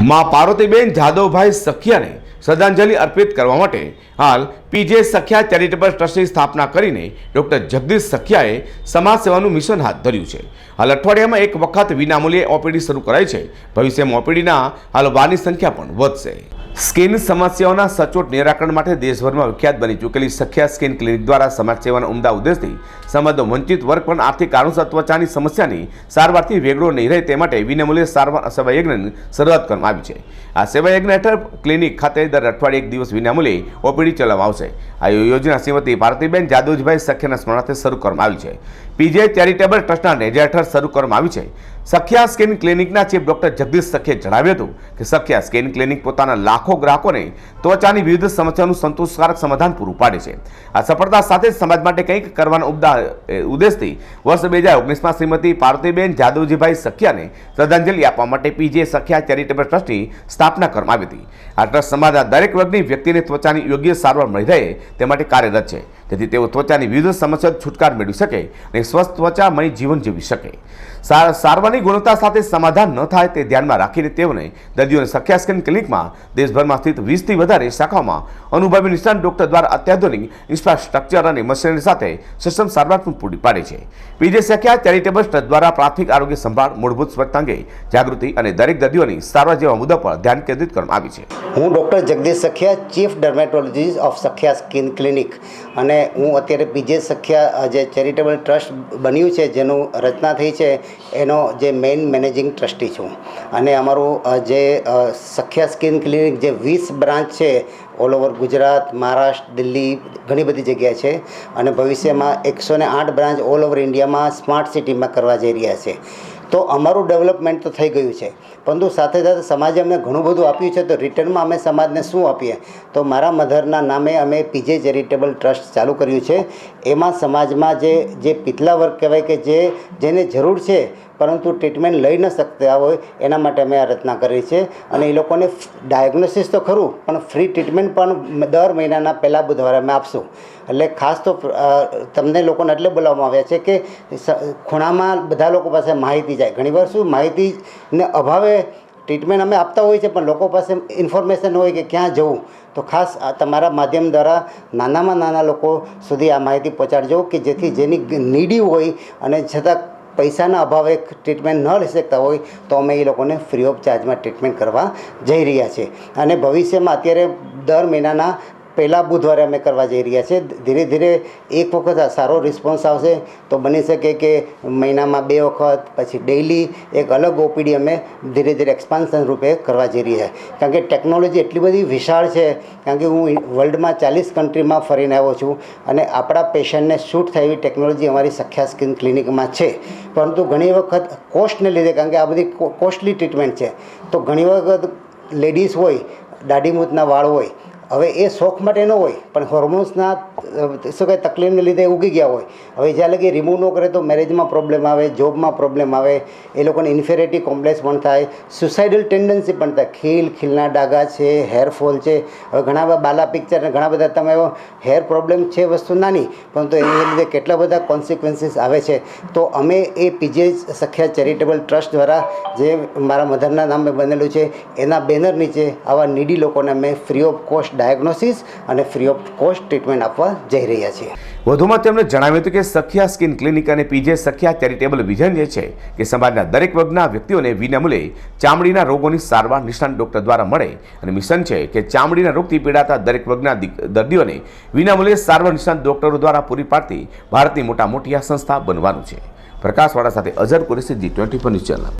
માં પાર્વતીબેન જાદવભાઈ સખિયાને શ્રદ્ધાંજલિ અર્પિત કરવા માટે હાલ પીજે સખિયા ચેરિટેબલ ટ્રસ્ટની સ્થાપના કરીને ડૉક્ટર જગદીશ સખિયાએ સમાજ સેવાનું મિશન હાથ ધર્યું છે. હાલ અઠવાડિયામાં એક વખત વિનામૂલ્યે ઓપીડી શરૂ કરાઈ છે. ભવિષ્યમાં ઓપીડીના હાલ વારની સંખ્યા પણ વધશે. સ્કિન સમસ્યાઓના સચોટ નિરાકરણ માટે દેશભરમાં વિખ્યાત બની ચૂકેલી સખ્યા સ્કિન ક્લિનિક દ્વારા સમાજ સેવાના ઉમદા ઉદ્દેશથી સમાજનો વંચિત વર્ગ પણ આર્થિક કારણોસર ત્વચાની સમસ્યાની સારવારથી વેગળો નહીં રહે તે માટે વિનામૂલ્યે સારવાર સેવાયજ્ઞની શરૂઆત કરવામાં આવી છે. આ સેવાયજ્ઞ હેઠળ ક્લિનિક ખાતે દર અઠવાડિયે એક દિવસ વિનામૂલ્યે ઓપીડી ચલાવવામાં આવશે. આ યોજના શ્રીમતી ભારતીબેન જાદવજીભાઈ સખ્યના સ્મરણાર્થે શરૂ કરવામાં આવી છે. પીજે ચેરિટેબલ ટ્રસ્ટના નેજા હેઠળ શરૂ કરવામાં આવી છે. સખ્યા સ્કિન ક્લિનિકના ચીફ ડોક્ટર જગદીશ સખીએ જણાવ્યું હતું કે સખ્યા સ્કિન ક્લિનિક પોતાના લાખો ગ્રાહકોને ત્વચાની વિવિધ સમસ્યાઓનું સંતોષકારક સમાધાન પૂરું પાડે છે. આ સફળતા સાથે સમાજ માટે કંઈક કરવાનો ઉદ્દા એ ઉદ્દેશથી વર્ષ બે હજાર ઓગણીસમાં શ્રીમતી પાર્વતીબેન જાદવજીભાઈ સખિયાને શ્રદ્ધાંજલિ આપવા માટે પીજે સખિયા ચેરિટેબલ ટ્રસ્ટની સ્થાપના કરવામાં આવી હતી. આ ટ્રસ્ટ સમાજના દરેક વર્ગની વ્યક્તિને ત્વચાની યોગ્ય સારવાર મળી રહે તે માટે કાર્યરત છે. જેથી તેઓ ત્વચાની વિવિધ સમસ્યાઓ છુટકાર મેળવી શકે અને સ્વસ્થ ત્વચામય જીવન જીવી શકે. સારવારની ગુણવત્તા સાથે સમાધાન ન થાય તે ધ્યાનમાં રાખીને તેઓને દર્દીઓને સખ્યા સ્કિન ક્લિનિકમાં દેશભરમાં સ્થિત વીસથી વધારે શાખાઓમાં અનુભવી નિષ્ણાત ડોક્ટર દ્વારા અત્યાધુનિક ઇન્ફ્રાસ્ટ્રક્ચર અને મશીનરી સાથે સિસ્ટમ સારવાર પણ પૂરી પાડે છે. પીજે સખ્યા ચેરિટેબલ ટ્રસ્ટ દ્વારા પ્રાથમિક આરોગ્ય સંભાળ મૂળભૂત સ્વચ્છતા અંગે જાગૃતિ અને દરેક દર્દીઓની સારવાર જેવા મુદ્દા પર ધ્યાન કેન્દ્રિત કરવામાં આવી છે. હું doctor Jagdish Sakhiya, chief dermatologist of Sakhiya skin clinic અને હું અત્યારે પીજે સખિયા જે ચેરિટેબલ ટ્રસ્ટ બન્યું છે, જેનું રચના થઈ છે, એનો જે મેઇન મેનેજિંગ ટ્રસ્ટી છું. અને અમારું જે સખિયા સ્કિન ક્લિનિક જે વીસ બ્રાન્ચ છે ઓલ ઓવર ગુજરાત, મહારાષ્ટ્ર, દિલ્હી ઘણી બધી જગ્યાએ છે અને ભવિષ્યમાં એકસો ને આઠ બ્રાન્ચ ઓલ ઓવર ઇન્ડિયામાં સ્માર્ટ સિટીમાં કરવા જઈ રહ્યા છે. તો અમારું ડેવલપમેન્ટ તો થઈ ગયું છે. પરંતુ સાથે સાથે સમાજે અમને ઘણું બધું આપ્યું છે. તો રિટર્નમાં અમે સમાજને શું આપીએ? તો મારા મધરના નામે અમે પીજે ચેરિટેબલ ટ્રસ્ટ ચાલુ કર્યું છે. એમાં સમાજમાં જે જે પીતલા વર્ગ કહેવાય કે જે, જેને જરૂર છે પરંતુ ટ્રીટમેન્ટ લઈ ન શકતા હોય એના માટે અમે આ રચના કરી છે. અને એ લોકોને ડાયગ્નોસિસ તો ખરું, પણ ફ્રી ટ્રીટમેન્ટ પણ દર મહિનાના પહેલા બુધવારે અમે આપશું. એટલે ખાસ તો તમને લોકોને એટલે બોલાવવામાં આવ્યા છે કે ખૂણામાં બધા લોકો પાસે માહિતી જાય. ઘણીવાર શું માહિતીને અભાવે ટ્રીટમેન્ટ અમે આપતા હોઈએ છીએ, પણ લોકો પાસે ઇન્ફોર્મેશન હોય કે ક્યાં જવું, તો ખાસ તમારા માધ્યમ દ્વારા નાનામાં નાના લોકો સુધી આ માહિતી પહોંચાડજો કે જેથી જેની નીડી હોય અને છતાં પૈસાના અભાવે ટ્રીટમેન્ટ ન લઈ શકતા હોય તો અમે એ લોકોને ફ્રી ઓફ ચાર્જમાં ટ્રીટમેન્ટ કરવા જઈ રહ્યા છીએ. અને ભવિષ્યમાં અત્યારે દર મહિનાના પહેલા બુધવારે અમે કરવા જઈ રહ્યા છીએ. ધીરે ધીરે એક વખત સારો રિસ્પોન્સ આવશે તો બની શકે કે મહિનામાં બે વખત, પછી ડેઇલી એક અલગ ઓપીડી અમે ધીરે ધીરે એક્સપાન્શન રૂપે કરવા જઈ રહ્યા. છીએ કારણ કે ટેકનોલોજી એટલી બધી વિશાળ છે, કારણ કે હું વર્લ્ડમાં ચાલીસ કન્ટ્રીમાં ફરીને આવ્યો છું અને આપણા પેશન્ટને શૂટ થાય એવી ટેકનોલોજી અમારી સખ્યા સ્કિન ક્લિનિકમાં છે. પરંતુ ઘણી વખત કોસ્ટને લીધે, કારણ કે આ બધી કોસ્ટલી ટ્રીટમેન્ટ છે, તો ઘણી વખત લેડીઝ હોય દાઢીમૂતના વાળ હોય હવે એ શોખ માટે ન હોય, પણ હોર્મોન્સના શું કહે તકલીફને લીધે ઉગી ગયા હોય. હવે જ્યાં લગી રિમૂવ ન કરે તો મેરેજમાં પ્રોબ્લેમ આવે જોબમાં પ્રોબ્લેમ આવે, એ લોકોને ઇન્ફેરિટી કોમ્પ્લેક્સ પણ થાય સુસાઇડલ ટેન્ડન્સી પણ થાય. ખીલ, ખીલના ડાઘા છે હેરફોલ છે. હવે ઘણા બધા બાલા પિક્ચર ઘણા બધા તમે હેર પ્રોબ્લેમ છે વસ્તુ નાની, પરંતુ એને લીધે કેટલા બધા કોન્સિક્વન્સીસ આવે છે. તો અમે એ પીજે સખ્યા ચેરિટેબલ ટ્રસ્ટ દ્વારા જે મારા મધરના નામે બનેલું છે, એના બેનર નીચે આવા નીડી લોકોને અમે ફ્રી ઓફ કોસ્ટ ડાયગ્નોસિસ અને ફ્રી ઓફ કોસ્ટ ટ્રીટમેન્ટ આપવા જઈ રહ્યા છીએ. વધુમાં તેમણે જણાવ્યું હતું કે સખિયા સ્કિન ક્લિનિક અને પીજે સખિયા ચેરિટેબલ વિઝન જે છે કે સમાજના દરેક વર્ગના વ્યક્તિઓને વિનામૂલ્યે ચામડીના રોગોની સારવાર નિષ્ણાંત ડોક્ટર દ્વારા મળે અને મિશન છે કે ચામડીના રોગથી પીડાતા દરેક વર્ગના દર્દીઓને વિનામૂલ્યે સારવાર નિષ્ણાંત ડોક્ટરો દ્વારા પૂરી પાડતી ભારતની મોટા મોટી આ સંસ્થા બનવાનું છે. પ્રકાશવાળા સાથે Azhar Qureshi G twenty four news channel.